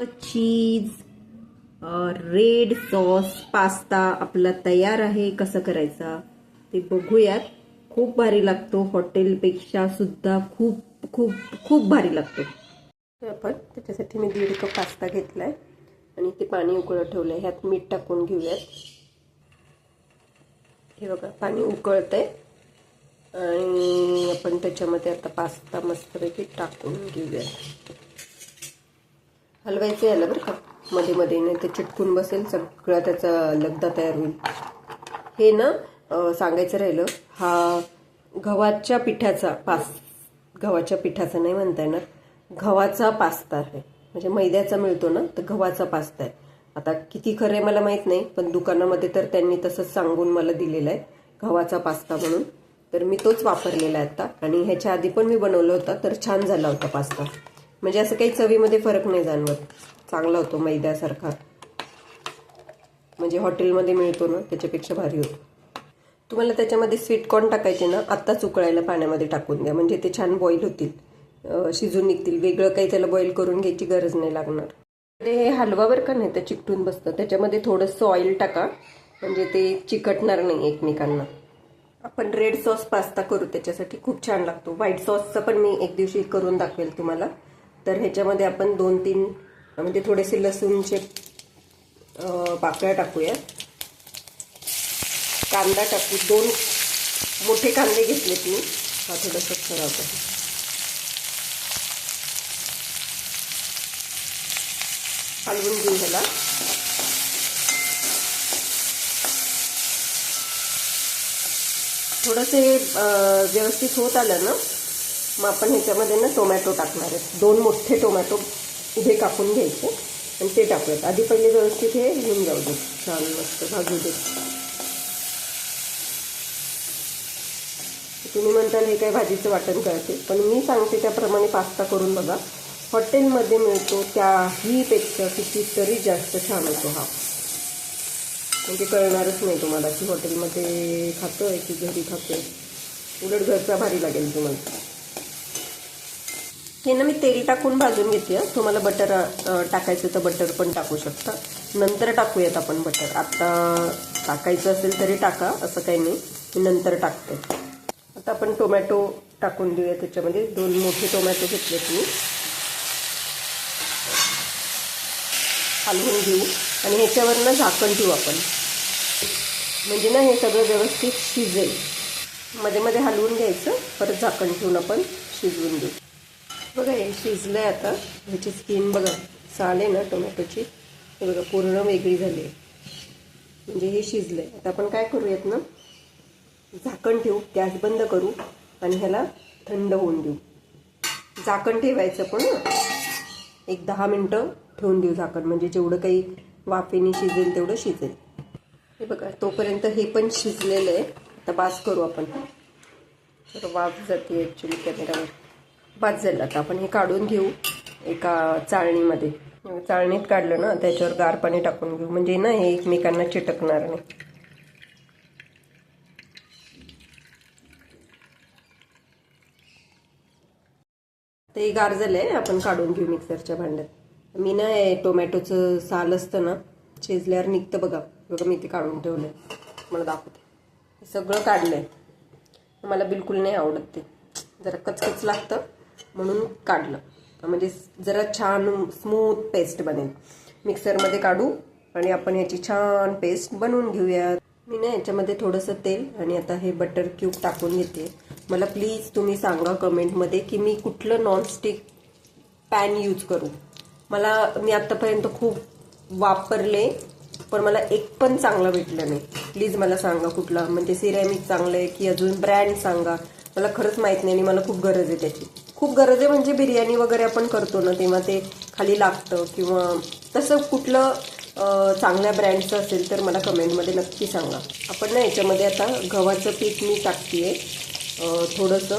चीज red sauce pasta आपला तयार आहे. कसं करायचा? ते बघूयात. खूप भारी लागतो. हॉटेलपेक्षा सुद्धा खूप खूप खूप भारी लागतो. तर आपण त्याच्यासाठी मी दीड कप पास्ता घेतलाय. आणि ते पाणी उकळत आहे ह्यात मीठ टाकून घेऊयात. हे बघा पाणी उकळतंय. आणि आपण त्याच्यामध्ये आता पास्ता मस्तपैकी टाकून घेऊयात. हलवायचं याला बरं का? मध्ये मध्ये नाही तर चिटकून बसेल सगळा त्याचा लगदा तयार होईल. हे ना सांगायचं राहिलं हा गव्हाच्या पिठाचा पास गव्हाच्या पिठाचा नाही म्हणता येणार गव्हाचा पास्ता आहे. म्हणजे मैद्याचा मिळतो ना तर गव्हाचा पास्ता आहे. आता किती खरं आहे मला माहीत नाही पण दुकानामध्ये तर त्यांनी तसंच सांगून मला दिलेलं आहे गव्हाचा पास्ता म्हणून. तर मी तोच वापरलेला आहे आता आणि ह्याच्या आधी पण मी बनवला होता तर छान झाला होता पास्ता. म्हणजे असं काही चवीमध्ये फरक नाही जाणवत. चांगला होतो मैद्यासारखा. म्हणजे हॉटेलमध्ये मिळतो ना त्याच्यापेक्षा भारी होतो. तुम्हाला त्याच्यामध्ये स्वीट कॉर्न टाकायचे ना आत्ताच उकळायला पाण्यामध्ये टाकून द्या. म्हणजे ते छान बॉईल होतील. शिजून निघतील. वेगळं काही त्याला बॉईल करून घ्यायची गरज नाही लागणार. ते हे हलवा बरं का नाही तर चिकटून बसतं. त्याच्यामध्ये थोडंसं ऑइल टाका. म्हणजे ते चिकटणार नाही एकमेकांना. आपण रेड सॉस पास्ता करू त्याच्यासाठी. खूप छान लागतो. व्हाईट सॉसचं पण मी एक दिवशी करून दाखवेल तुम्हाला. तर ह्याच्यामध्ये आपण दोन तीन म्हणजे थोडेसे लसूणचे पाकळ्या टाकूया. कांदा टाकू. दोन मोठे कांदे घेतलेत मी. हा थोडंसं खराब आहे. हलवून घेऊ ह्याला. थोडंसं हे व्यवस्थित होत आलं ना? मग आपण ह्याच्यामध्ये ना टोमॅटो टाकणार आहेत दोन मोठे टोमॅटो उभे कापून घ्यायचे आणि ते टाकूयात. आधी पहिले व्यवस्थित हे घेऊन जाऊ दे. छान मस्त भाजू दे. तुम्ही म्हणताल हे काय भाजीचं वाटण करते पण मी सांगते त्याप्रमाणे पास्ता करून बघा. हॉटेलमध्ये मिळतो त्याहीपेक्षा कितीतरी जास्त छान होतो हा. म्हणजे कळणारच नाही तुम्हाला की हॉटेलमध्ये खातोय की घरी खातोय. उलट घरचा भारी लागेल तुम्हाला. हे ना मी तेल टाकून भाजून घेते तुम्हाला बटर टाकायचं तर बटर पण टाकू शकता. नंतर टाकूयात आपण बटर आता टाकायचं असेल तरी टाका असं काही नाही. मी नंतर टाकते. आता आपण टोमॅटो टाकून देऊया त्याच्यामध्ये. दोन मोठे टोमॅटो घेतलेत मी. हलवून घेऊ. आणि ह्याच्यावर ना झाकण ठेवू आपण. म्हणजे ना हे सगळं व्यवस्थित शिजेल. मध्ये मध्ये हलवून घ्यायचं. परत झाकण ठेवून आपण शिजवून देऊ. बघा हे शिजलं आहे आता. ह्याची स्किन बघा. साल आहे ना टोमॅटोची. हे बघा पूर्ण वेगळी झाली आहे. म्हणजे हे शिजलं आहे आता आपण काय करूयात ना? झाकण ठेवू गॅस बंद करू आणि ह्याला थंड होऊन देऊ. झाकण ठेवायचं पण एक दहा मिनटं ठेवून देऊ झाकण. म्हणजे जेवढं काही वाफेने शिजेल तेवढं शिजेल. हे बघा तोपर्यंत हे पण शिजलेलं आहे. आता बास करू आपण. तर वाफ जाते ॲक्च्युली कॅमेरावर बास झालं आता आपण हे काढून घेऊ एका चाळणीमध्ये. चाळणीत काढलं ना त्याच्यावर गार पाणी टाकून घेऊ. म्हणजे ना हे एकमेकांना चिटकणार नाही. ते गार आहे आपण काढून घेऊ मिक्सरच्या भांड्यात. मी ना हे टोमॅटोचं साल असतं ना शिजल्यावर निघतं बघा. बघा मी ते काढून ठेवलंय. मला दाखवते. सगळं सगळं काढलंय. मला बिलकुल नाही आवडत ते. जरा कचकच लागतं. म्हणून काढलं. म्हणजे जरा छान स्मूथ पेस्ट बनेल. मिक्सरमध्ये काढू आणि आपण याची छान पेस्ट बनवून घेऊयात. मी ना याच्यामध्ये थोडंसं तेल आणि आता हे बटर क्यूब टाकून घेते. मला प्लीज तुम्ही सांगा कमेंटमध्ये की मी कुठलं नॉनस्टिक पॅन यूज करू. मला मी आत्तापर्यंत खूप वापरले पण मला एक पण चांगलं भेटलं नाही. प्लीज मला सांगा कुठला. म्हणजे सिरॅमिक चांगलं आहे की अजून ब्रँड सांगा. मला खरंच माहीत नाही आणि मला खूप गरज आहे त्याची. खूप गरज आहे म्हणजे बिर्याणी वगैरे आपण करतो ना तेव्हा ते खाली लागतं किंवा तसं कुठलं चांगल्या ब्रँडचं असेल तर मला कमेंटमध्ये नक्की सांगा. आपण ना याच्यामध्ये आता गव्हाचं पीठ मी टाकते थोडंसं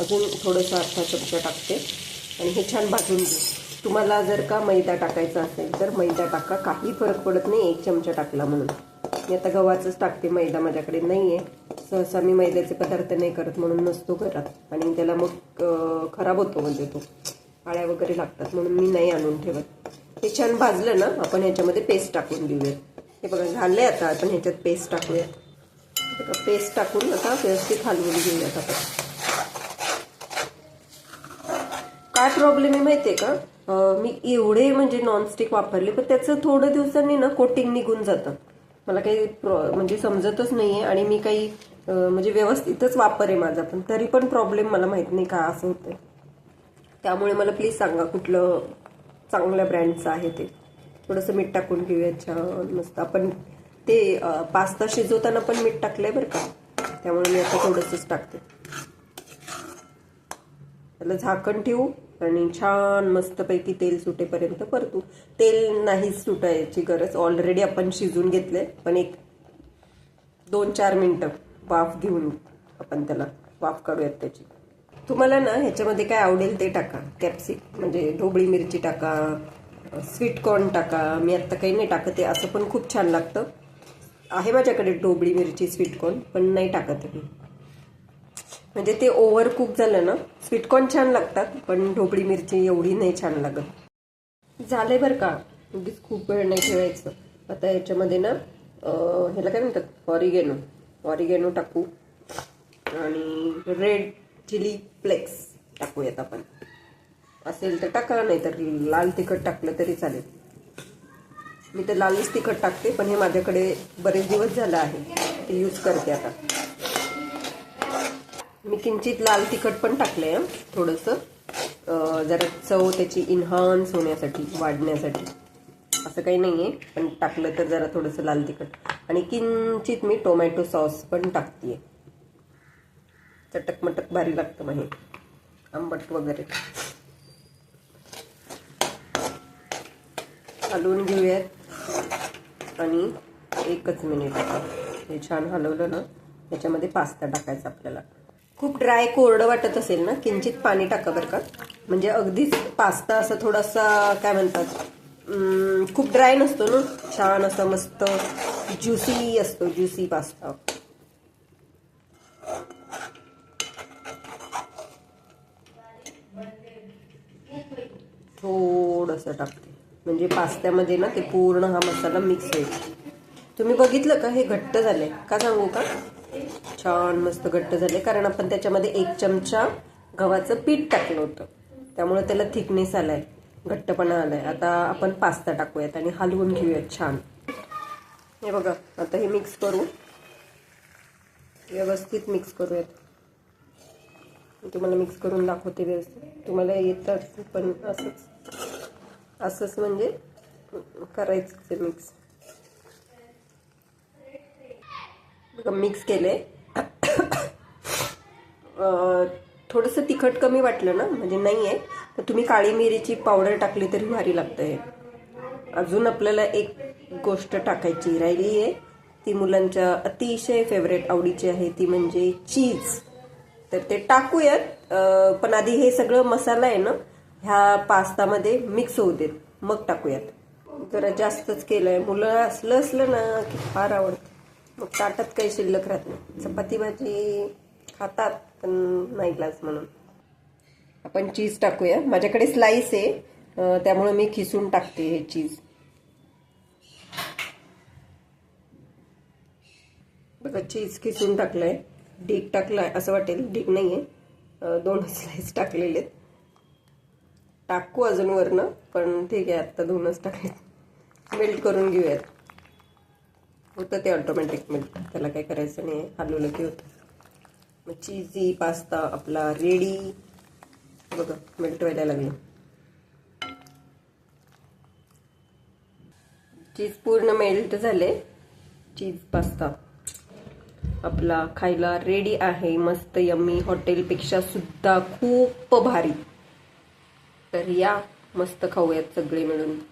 अजून थोडंसं अर्धा चमचा टाकते. आणि हे छान भाजून घेऊ तुम्हाला जर का मैदा टाकायचा असेल तर मैदा टाका. काही फरक पडत नाही एक चमचा टाकला म्हणून. मी आता गव्हाचंच टाकते मैदा माझ्याकडे नाही आहे सहसा मी मैद्याचे पदार्थ नाही करत म्हणून नसतो घरात. आणि त्याला मग खराब होतो म्हणजे तो. आळ्या वगैरे लागतात म्हणून मी नाही आणून ठेवत. हे छान भाजलं ना आपण ह्याच्यामध्ये पेस्ट टाकून देऊयात. हे बघा झालंय आता आपण ह्याच्यात पेस्ट टाकूयात. पेस्ट टाकून आता व्यवस्थित हलवून घेऊयात आपण. काय प्रॉब्लेम आहे माहितीये का? मी एवढे म्हणजे नॉनस्टिक वापरले पण त्याचं थोडं दिवसांनी ना कोटिंग निघून जातं. मला काही म्हणजे समजतच नाहीये. आणि मी काही म्हणजे व्यवस्थितच वापर आहे माझा पण तरी पण प्रॉब्लेम मला माहीत नाही का असं होतंय. त्यामुळे मला प्लीज सांगा कुठलं चांगल्या ब्रँडचं आहे ते. थोडंसं मीठ टाकून घेऊया छान मस्त. आपण ते पास्ता शिजवताना पण मीठ टाकलं आहे बरं का? त्यामुळे मी आता थोडंसंच टाकते. त्याला झाकण ठेवू आणि छान मस्तपैकी तेल सुटेपर्यंत परतू. तेल नाहीच सुटायची गरज. ऑलरेडी आपण शिजून घेतलंय पण एक दोन चार मिनटं. वाफ घेऊन आपण त्याला वाफ काढूयात त्याची. तुम्हाला ना ह्याच्यामध्ये काय आवडेल ते टाका. कॅप्सिक म्हणजे ढोबळी मिरची टाका स्वीट कॉर्न टाका. मी आत्ता काही नाही टाकत आहे असं पण खूप छान लागतं. आहे माझ्याकडे ढोबळी मिरची स्वीट कॉर्न पण नाही टाकत मी. म्हणजे ते ओव्हर कुक झालं ना स्वीटकॉर्न छान लागतात पण ढोबळी मिरची एवढी नाही छान लागत. झालंय बरं का? उगीच खूप वेळ नाही ठेवायचं. आता याच्यामध्ये ना ह्याला काय म्हणतात? ऑरिगेनो. ऑरिगेनो टाकू. आणि रेड चिली फ्लेक्स टाकूयात आपण. असेल तर टाका नाही तर लाल तिखट टाकलं तरी चालेल. मी तर लालच तिखट टाकते पण हे माझ्याकडे बरेच दिवस झालं आहे. ते यूज करते आता. मी किंचित लाल तिखट पण टाकलंय आहे थोडंसं जरा चव त्याची इन्हान्स होण्यासाठी वाढण्यासाठी. असं काही नाही आहे पण टाकलं तर जरा थोडंसं लाल तिखट. आणि किंचित मी टोमॅटो सॉस पण टाकतेय. चटक मटक भारी लागतं मग हे. आंबट वगैरे. हलवून घेऊयात. आणि एकच मिनिट हे छान हलवलं ना याच्यामध्ये पास्ता टाकायचा आपल्याला. खूप ड्राय कोरडं वाटत असेल ना किंचित पाणी टाका बरं का. म्हणजे अगदीच पास्ता असं थोडासा काय म्हणतात खूप ड्राय नसतो ना. छान असं मस्त ज्युसी असतो ज्युसी पास्ता थोडंसं टाकते. म्हणजे पास्त्यामध्ये ना ते पूर्ण हा मसाला मिक्स होईल. तुम्ही बघितलं का? हे घट्ट झाले का सांगू का? छान मस्त घट्ट झाले कारण आपण त्याच्यामध्ये एक चमचा गव्हाचं पीठ टाकलं होतं. त्यामुळे त्याला थिकनेस आलाय. घट्टपणा आलाय. आता आपण पास्ता टाकूयात आणि हलवून घेऊयात छान. हे बघा आता हे मिक्स करू. व्यवस्थित मिक्स करूयात. तुम्हाला मिक्स करून दाखवते व्यवस्थित. तुम्हाला येतात पण असंच असंच म्हणजे करायचं ते मिक्स बघा मिक्स केले थोडंसं तिखट कमी वाटलं ना म्हणजे नाही आहे तर तुम्ही काळी मिरीची पावडर टाकली तरी भारी लागतं आहे अजून आपल्याला एक गोष्ट टाकायची राहिली आहे. ती मुलांच्या अतिशय फेवरेट आवडीची आहे. ती म्हणजे चीज तर ते टाकूयात. पण आधी हे सगळं मसाला आहे ना ह्या पास्तामध्ये मिक्स होऊ देत. मग टाकूयात. जरा जास्तच केलंय. मुलं असलं असलं ना की फार आवडतं. मग ताटात काही शिल्लक राहत नाही. चपाती भाजी खातात पण नाही ग्लास म्हणून. आपण चीज टाकूया. माझ्याकडे स्लाइस आहे. त्यामुळे मी खिसून टाकते हे चीज बघा चीज खिसून टाकलंय. डीक टाकलाय असं वाटेल. डीक नाहीये. आहे दोन स्लाइस टाकलेले आहेत. टाकू अजून वरनं पण ठीक आहे आत्ता दोनच टाकले मेल्ट करून घेऊयात. होतं ते ऑटोमॅटिक मेल्ट त्याला काय करायचं नाही हलवलं की होतं. मग चीजी पास्ता आपला रेडी बघा मेल्ट व्हायला लागलं. चीज पूर्ण मेल्ट झाले. चीज पास्ता आपला खायला रेडी आहे. मस्त यम्मी हॉटेलपेक्षा सुद्धा खूप भारी. तर या मस्त खाऊयात सगळे मिळून.